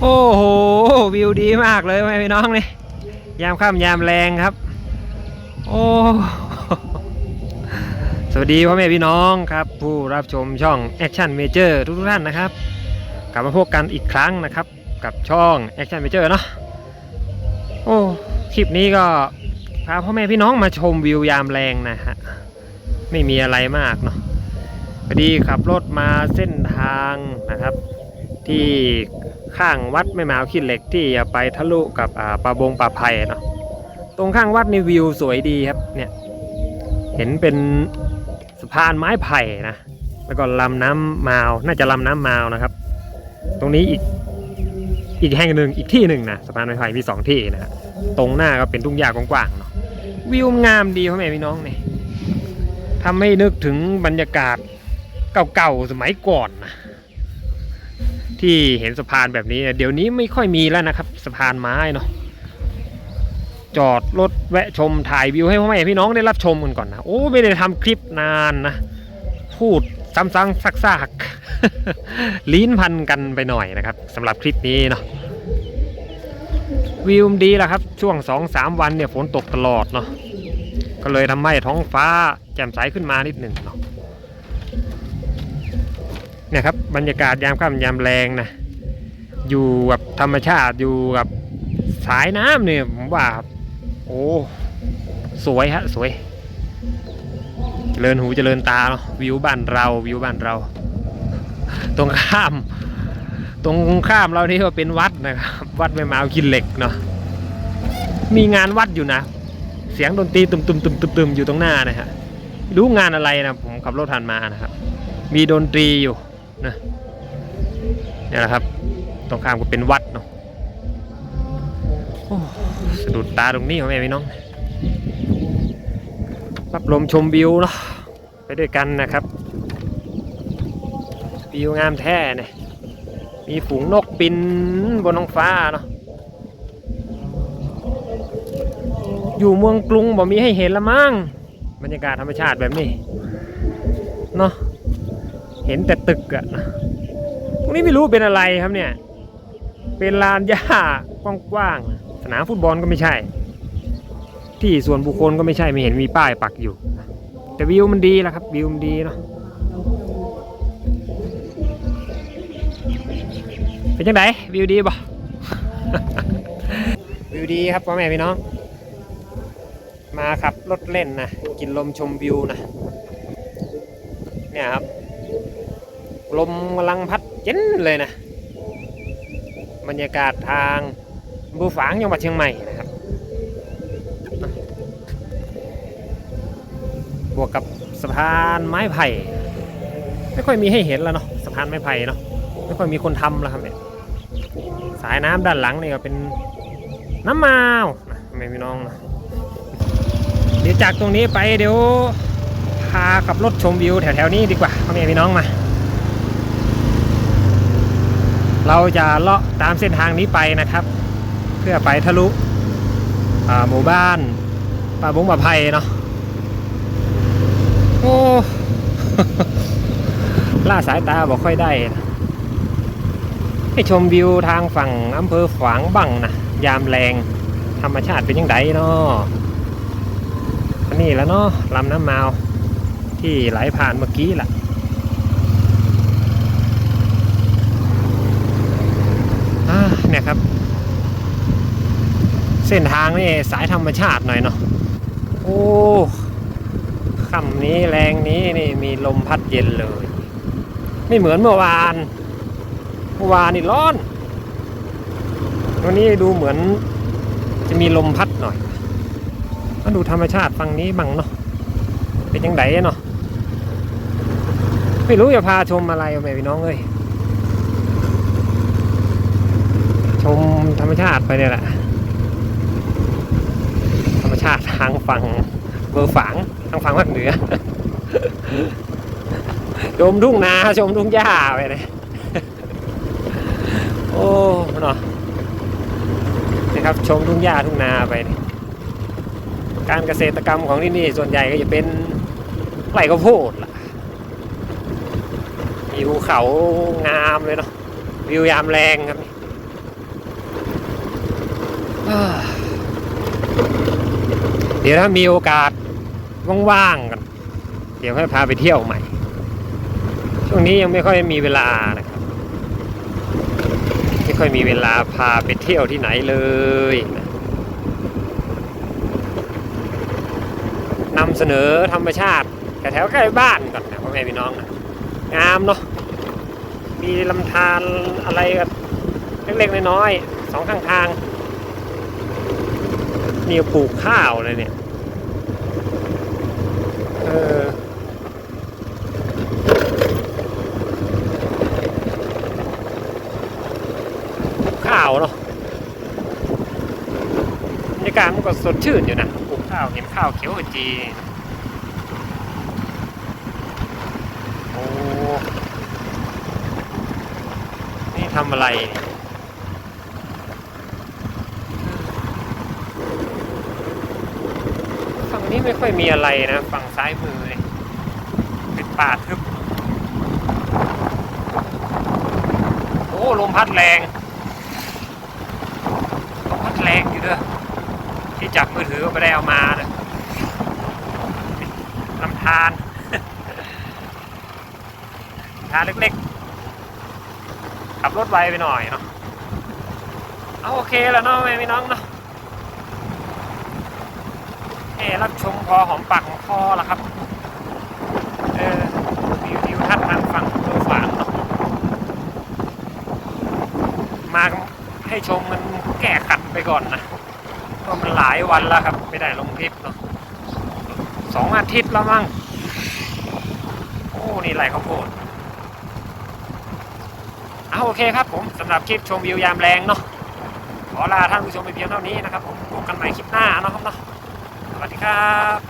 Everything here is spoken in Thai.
โอ้โห วิวดีมากเลยแม่พี่น้องนี่ยามค่ำยามแรงครับ โอ้สวัสดีพ่อแม่พี่น้องครับ ผู้รับชมช่อง Action Major ทุกท่านนะครับ กลับมาพบกันอีกครั้งนะครับ กับช่อง Action Major เนาะโอ้คลิปนี้ก็พาพ่อแม่พี่น้องมาชมวิวยามแรงนะฮะไม่มีอะไรมากเนาะพอดีขับรถมาเส้นทางนะครับ ที่ ข้างวัดไม่มาเอาขี้เหล็กที่จะไปทะลุกับอ่าบงปะไผ่เนาะตรงข้างวัดนี่วิวสวยดีครับเนี่ยเห็นเป็นสะพานไม้ไผ่นะแล้วก็ลำน้ำมาวน่าจะลำน้ำมาวนะครับ ตรงนี้อีกอีกแห่งหนึ่งอีกที่หนึ่งนะสะพานไม้ไผ่มีสองที่นะฮะตรงหน้าก็เป็นทุ่งหญ้ากว้างๆเนาะวิวงามดีพ่อแม่พี่น้องเนี่ยทำให้นึกถึงบรรยากาศเก่าๆสมัยก่อนนะ ที่เห็นสะพานแบบนี้ เดี๋ยวนี้ไม่ค่อยมีแล้วนะครับ สะพานไม้เนาะจอดรถแวะชมถ่ายวิวให้พ่อแม่พี่น้องได้รับชมกันก่อนนะโอ้ไม่ได้ทำคลิปนานนะ พูดซ้ำๆซักๆลิ้นพันกันไปหน่อยนะครับสำหรับคลิปนี้เนาะวิวดีแล้วครับช่วง2องสามวันเนี่ยฝนตกตลอดเนาะก็เลยทำให้ท้องฟ้าแจ่มใสขึ้นมานิดหนึ่งเนาะ นี่ยครับ บรรยากาศยามค่ำยามแรงนะอยู่กับธรรมชาติอยู่กับสายน้ำเนี่ยผมว่าโอ้สวยฮะสวยเจริญหูเจริญตาเนาะวิวบ้านเราวิวบ้านเรา ตรงข้าม ตรงข้ามเรานี่ก็เป็นวัดนะครับ วัดไม่มาเอากินเหล็กเนาะมีงานวัดอยู่นะ เสียงดนตรีตุมตุมตุมตุมตุมอยู่ตรงหน้านะฮะรู้งานอะไรนะผมขับรถผ่านมานะครับ มีดนตรีอยู่ นะเนี่ยแหละครับ ตรงข้ามก็เป็นวัดเนาะสะดุดตาตรงนี้ของแม่พี่น้องรับลมชมวิวเนาะไปด้วยกันนะครับวิวงามแท้เนี่ยมีฝูงนกบินบนท้องฟ้าเนาะอยู่เมืองกรุงบ่มีให้เห็นละมั้งบรรยากาศธรรมชาติแบบนี้เนาะ เห็นแต่ตึกอะตรงนี้ไม่รู้เป็นอะไรครับเนี่ย เป็นลานหญ้ากว้างๆ สนามฟุตบอลก็ไม่ใช่ ที่ส่วนบุคคลก็ไม่ใช่ไม่เห็นมีป้ายปักอยู่ แต่วิวมันดีแล้วครับ วิวมันดีเนาะ เป็นจังไดวิวดีบ่วิวดีครับพ่อแม่พี่น้อง มาขับรถเล่นนะ กินลมชมวิวนะ เนี่ยครับ ลมกำลังพัดเย็นเลยนะ บรรยากาศทางบูฝางจังหวัดเชียงใหม่นะครับ บวกกับสะพานไม้ไผ่ ไม่ค่อยมีให้เห็นแล้วเนาะสะพานไม้ไผ่เนาะไม่ค่อยมีคนทำแล้วครับเนี่ยสายน้ำด้านหลังนี่ก็เป็นน้ำมาวนะไม่พี่น้องนะเดี๋ยวจากตรงนี้ไปเดี๋ยวพาขับรถชมวิวแถวๆนี้ดีกว่าพ่อแม่พี่น้องมา เราจะเลาะตามเส้นทางนี้ไปนะครับ เพื่อไปทะลุหมู่บ้านป่าบงป่าไผ่เนาะโอ้ล่าสายตาบอกค่อยได้นะให้ชมวิวทางฝั่งอำเภอฝางบังนะยามแรงธรรมชาติเป็นยังไงเนาะอันนี่แล้วเนาะลำน้ำมาวที่ไหลผ่านเมื่อกี้แหละอ่า เนี่ยครับ เส้นทางนี่สายธรรมชาติหน่อยเนาะโอ้ค่ำนี้แรงนี้นี่มีลมพัดเย็นเลย ไม่เหมือนเมื่อวาน เมื่อวานนี่ร้อน วันนี้ดูเหมือนจะมีลมพัดหน่อยมาดูธรรมชาติฝั่งนี้บ้างเนาะเป็นยังไงเนาะไม่รู้จะพาชมอะไรเอาแม่พี่น้องเอ้ยช มธรรมชาติไปเนี่ยแหละธรรมชาติทางฝั่งเบอร์ฝางทางฝั่งภาคเหนือชมทุ่งนาชมทุ่งหญ้าไปเลยโอ้เนาะนะครับชมทุ่งหญ้าทุ่งนาไป การเกษตรกรรมของที่นี่ส่วนใหญ่ก็จะเป็นไร่ข้าวโพดล่ะมีภูเขางามเลยเนาะวิวยามแรงครับ เดี๋ยวถ้ามีโอกาสว่างๆกันเดี๋ยวค่อยพาไปเที่ยวใหม่ ช่วงนี้ยังไม่ค่อยมีเวลานะครับ ไม่ค่อยมีเวลาพาไปเที่ยวที่ไหนเลยนะนำเสนอธรรมชาติแถวๆใกล้บ้านก่อนนะพ่อแม่พี่น้องนะงามเนาะมีลำธารอะไรเล็กๆน้อยๆสองข้างทาง นี่ปลูกข้าวเลยเนี่ย เออปลูกข้าวเนาะบรรยากาศมันก็สดชื่นอยู่นะปลูกข้าวเห็นข้าวเขียวจีโอ้นี่ทำอะไรเนี่ยฝั่ง นี้ไม่ค่อยมีอะไรนะ ฝั่งซ้ายมือเนี่ยเป็นป่าทึบ โอ้ลมพัดแรงลมพัดแรงอยู่เด้อที่จับมือถือก็ไม่ได้เอามาเลยลำธารทางเล็กๆ ขับรถไวไปหน่อยเนาะ เอาโอเคแล้วเนาะแม่พี่น้องเนาะ แค่รับชมพอหอมปากหอมคอละครับ เออวิวทิวทัศน์ทางฝั่งตัวฝางเนาะมาให้ชมมันแก้ขัดไปก่อนนะเพราะมันหลายวันแล้วครับ ไม่ได้ลงคลิปเนาะสองอาทิตย์แล้วมั้งโอ้นี่ไรข้าวโพดเอาโอเคครับผมสำหรับคลิปชมวิวยามแรงเนาะขอลาท่านผู้ชมไปเพียงเท่านี้นะครับผมพบกันใหม่คลิปหน้าเนาะครับเนาะ วัสดีครับ